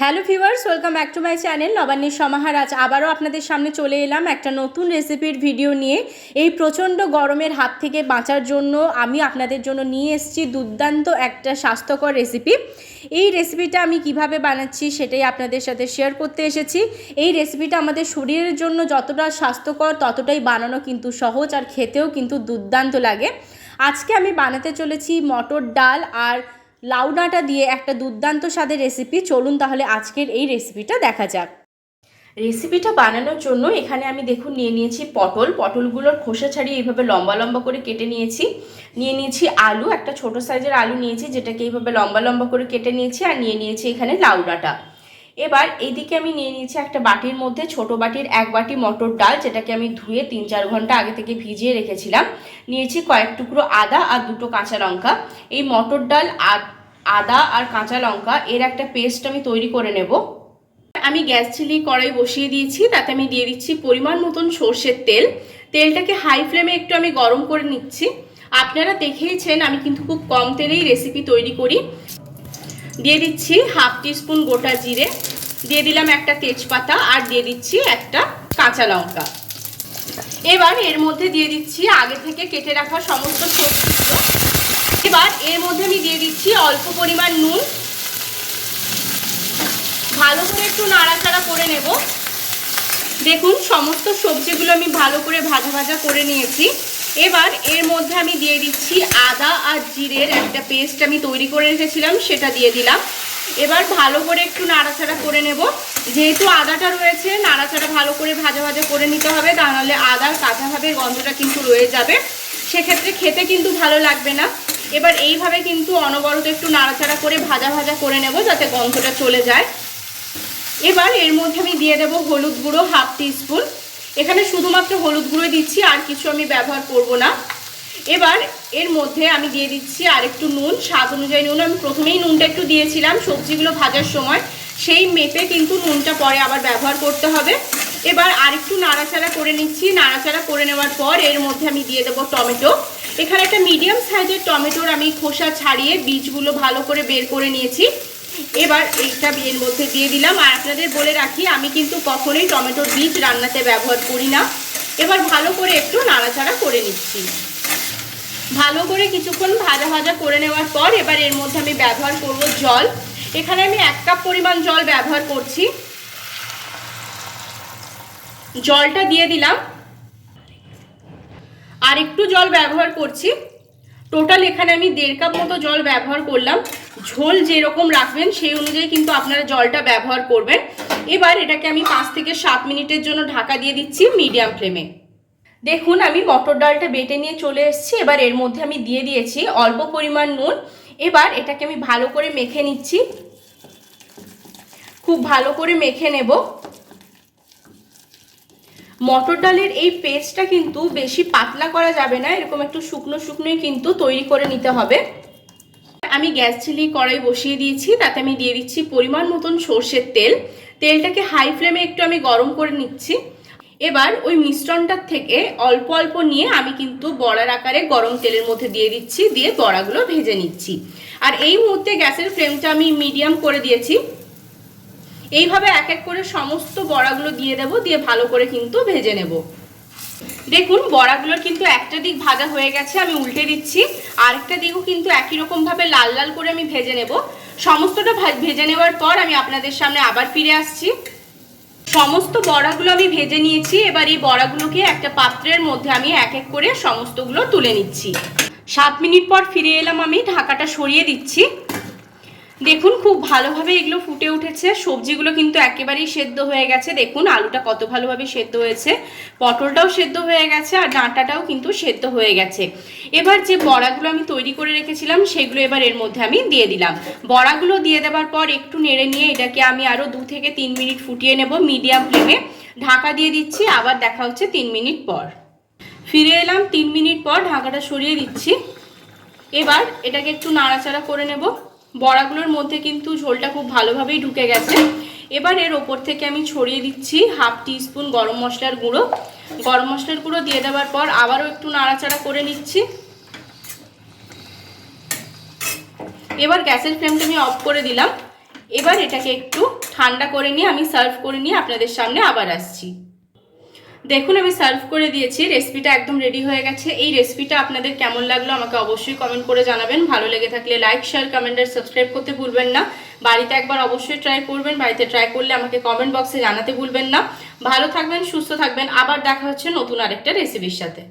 Hello viewers, welcome back to my channel নবান্নের সমাহার আজ আবারও আপনাদের সামনে চলে এলাম একটা নতুন রেসিপির ভিডিও নিয়ে। এই প্রচণ্ড গরমের হাত থেকে বাঁচার জন্য আমি আপনাদের জন্য নিয়ে এসেছি দুর্দান্ত একটা স্বাস্থ্যকর রেসিপি। এই রেসিপিটা আমি কীভাবে বানাচ্ছি সেটাই আপনাদের সাথে শেয়ার করতে এসেছি। এই রেসিপিটা আমাদের শরীরের জন্য যতটা স্বাস্থ্যকর, ততটাই বানানো কিন্তু সহজ আর খেতেও কিন্তু দুর্দান্ত লাগে। আজকে আমি বানাতে চলেছি মটর ডাল আর লাউ ডাঁটা দিয়ে একটা দুর্দান্ত স্বাদের রেসিপি চলুন তাহলে আজকের এই রেসিপিটা দেখা যাক। রেসিপিটা বানানোর জন্য এখানে আমি দেখুন নিয়ে নিয়েছি পটল। পটলগুলোর খোসা ছাড়িয়ে এইভাবে লম্বা লম্বা করে কেটে নিয়েছি। নিয়ে নিয়েছি আলু, একটা ছোট সাইজের আলু নিয়েছি, যেটাকে এইভাবে লম্বা লম্বা করে কেটে নিয়েছি, আর নিয়ে নিয়েছি এখানে লাউ ডাঁটা এবার এইদিকে আমি নিয়ে নিয়েছি একটা বাটির মধ্যে ছোট বাটির এক বাটি মটর ডাল, যেটাকে আমি ধুয়ে তিন চার ঘণ্টা আগে থেকে ভিজিয়ে রেখেছিলাম। নিয়েছি কয়েক টুকরো আদা আর দুটো কাঁচা লঙ্কা। এই মটর ডাল আদা আর কাঁচা লঙ্কা, এর একটা পেস্ট আমি তৈরি করে নেব। আমি গ্যাস চিলি কড়াই বসিয়ে দিয়েছি, তাতে আমি দিয়ে দিচ্ছি পরিমাণ মতন সর্ষের তেল। তেলটাকে হাই ফ্লেমে একটু আমি গরম করে নিচ্ছি। আপনারা দেখেইছেন, আমি কিন্তু খুব কম তেলেই রেসিপি তৈরি করি। দিয়ে দিচ্ছি হাফ টিস্পুন গোটা জিরে, দিয়ে দিলাম একটা তেজপাতা আর দিয়ে দিচ্ছি একটা কাঁচা লঙ্কা। এবার এর মধ্যে দিয়ে দিচ্ছি আগে থেকে কেটে রাখা সমস্ত সবজিগুলো। এবার এর মধ্যে আমি দিয়ে দিচ্ছি অল্প পরিমাণ নুন। ভালো করে একটু নাড়াচাড়া করে নেব। দেখুন, সমস্ত সবজিগুলো আমি ভালো করে ভাজা ভাজা করে নিয়েছি। এবার এর মধ্যে আমি দিয়ে দিচ্ছি আদা আর জিরের একটা পেস্ট আমি তৈরি করে রেখেছিলাম, সেটা দিয়ে দিলাম। এবার ভালো করে একটু নাড়াচাড়া করে নেব। যেহেতু আদাটা রয়েছে, নাড়াচাড়া ভালো করে ভাজা ভাজা করে নিতে হবে, তা নাহলে আদার কাঁচাভাবে গন্ধটা কিন্তু রয়ে যাবে। সেক্ষেত্রে খেতে কিন্তু ভালো লাগবে না। এবার এইভাবে কিন্তু অনবরত একটু নাড়াচাড়া করে ভাজা ভাজা করে নেব, যাতে গন্ধটা চলে যায়। এবার এর মধ্যে আমি দিয়ে দেবো হলুদ গুঁড়ো হাফ টিস্পুন এখানে শুধুমাত্র হলুদ গুঁড়ো দিচ্ছি, আর কিছু আমি ব্যবহার করব না। এবার এর মধ্যে আমি দিয়ে দিচ্ছি আর একটু নুন, স্বাদ অনুযায়ী নুন। আমি প্রথমেই নুনটা একটু দিয়েছিলাম সবজিগুলো ভাজার সময়। সেই মেপে কিন্তু নুনটা পরে আবার ব্যবহার করতে হবে। এবার আরেকটু নাড়াচাড়া করে নিচ্ছি। নাড়াচাড়া করে নেওয়ার পর এর মধ্যে আমি দিয়ে দেবো টমেটো। এখানে একটা মিডিয়াম সাইজের টমেটোর আমি খোসা ছাড়িয়ে বীজগুলো ভালো করে বের করে নিয়েছি। এবার এইটা এর মধ্যে দিয়ে দিলাম। আর আপনাদের বলে রাখি, আমি কিন্তু কখনোই টমেটোর বীজ রান্নাতে ব্যবহার করি না। এবার ভালো করে একটু নাড়াচাড়া করে নিচ্ছি। ভালো করে কিছুক্ষণ ভাজা ভাজা করে নেওয়ার পর এবার এর মধ্যে আমি ব্যবহার করব জল। এখানে আমি এক কাপ পরিমাণ জল ব্যবহার করছি। জলটা দিয়ে দিলাম। আর একটু জল ব্যবহার করছি। টোটাল এখানে আমি দেড় কাপ মতো জল ব্যবহার করলাম। ঝোল যেরকম রাখবেন, সেই অনুযায়ী কিন্তু আপনারা জলটা ব্যবহার করবেন। এবার এটাকে আমি পাঁচ থেকে সাত মিনিটের জন্য ঢাকা দিয়ে দিচ্ছি মিডিয়াম ফ্লেমে। দেখুন, আমি মটর ডালটা বেটে নিয়ে চলে এসেছি। এবার এর মধ্যে আমি দিয়ে দিয়েছি অল্প পরিমাণ নুন। এবার এটাকে আমি ভালো করে মেখে নিচ্ছি। খুব ভালো করে মেখে নেব। মটর ডালের এই পেস্টটা কিন্তু বেশি পাতলা করা যাবে না, এরকম একটু শুকনো শুকনোই কিন্তু তৈরি করে নিতে হবে। আমি গ্যাস চিলি কড়াই বসিয়ে দিয়েছি, তাতে আমি দিয়ে দিচ্ছি পরিমাণ মতন সর্ষের তেল। তেলটাকে হাই ফ্লেমে একটু আমি গরম করে নিচ্ছি। এবার ওই মিশ্রণটার থেকে অল্প অল্প নিয়ে আমি কিন্তু বড়ার আকারে গরম তেলের মধ্যে দিয়ে দিচ্ছি, দিয়ে বড়াগুলো ভেজে নিচ্ছি। আর এই মুহূর্তে গ্যাসের ফ্লেমটা আমি মিডিয়াম করে দিয়েছি। এইভাবে এক এক করে সমস্ত বড়াগুলো দিয়ে দেব, দিয়ে ভালো করে কিন্তু ভেজে নেব। দেখুন, বড়াগুলোর কিন্তু একটা দিক ভাজা হয়ে গেছে, আমি উল্টে দিচ্ছি। আরেকটা দিকও কিন্তু একই রকমভাবে লাল লাল করে আমি ভেজে নেব। সমস্তটা ভেজে নেওয়ার পর আমি আপনাদের সামনে আবার ফিরে আসছি। সমস্ত বড়াগুলো আমি ভেজে নিয়েছি, এবার এই বড়াগুলোকে একটা পাত্রের মধ্যে আমি এক এক করে সমস্তগুলো তুলে নিচ্ছি। সাত মিনিট পর ফিরে এলাম আমি, ঢাকাটা সরিয়ে দিচ্ছি। দেখুন, খুব ভালোভাবে এগুলো ফুটে উঠেছে। সবজিগুলো কিন্তু একেবারেই সেদ্ধ হয়ে গেছে। দেখুন, আলুটা কত ভালোভাবে সেদ্ধ হয়েছে। পটলটাও সেদ্ধ হয়ে গেছে আর ডাঁটাটাও কিন্তু সেদ্ধ হয়ে গেছে। এবার যে বড়াগুলো আমি তৈরি করে রেখেছিলাম, সেগুলো এবার এর মধ্যে আমি দিয়ে দিলাম। বড়াগুলো দিয়ে দেওয়ার পর একটু নেড়ে নিয়ে এটাকে আমি আরও দু থেকে তিন মিনিট ফুটিয়ে নেব মিডিয়াম ফ্লেমে। ঢাকা দিয়ে দিচ্ছি, আবার দেখা হচ্ছে তিন মিনিট পর। ফিরে এলাম, তিন মিনিট পর ঢাকাটা সরিয়ে দিচ্ছি। এবার এটাকে একটু নাড়াচাড়া করে নেব। বড়াগুলোর মধ্যে কিন্তু ঝোলটা খুব ভালোভাবেই ঢুকে গেছে। এবার এর ওপর থেকে আমি ছড়িয়ে দিচ্ছি হাফ স্পুন গরম মশলার গুঁড়ো। গরম মশলার গুঁড়ো দিয়ে দেওয়ার পর আবারও একটু নাড়াচাড়া করে নিচ্ছি। এবার গ্যাসের ফ্লেমটা আমি অফ করে দিলাম। এবার এটাকে একটু ঠান্ডা করে নিয়ে আমি সার্ভ করে নিয়ে আপনাদের সামনে আবার আসছি। দেখুন, আমি সার্ভ করে দিয়েছি রেসিপিটা একদম রেডি হয়ে গেছে। এই রেসিপিটা আপনাদের কেমন লাগল আমাকে অবশ্যই কমেন্ট করে জানাবেন। ভালো লেগে থাকলে লাইক শেয়ার কমেন্ট আর সাবস্ক্রাইব করতে ভুলবেন না। বাড়িতে একবার অবশ্যই ট্রাই করবেন, বাড়িতে ট্রাই করলে আমাকে কমেন্ট বক্সে জানাতে ভুলবেন না। ভালো থাকবেন, সুস্থ থাকবেন। আবার দেখা হচ্ছে নতুন আরেকটা রেসিপির সাথে।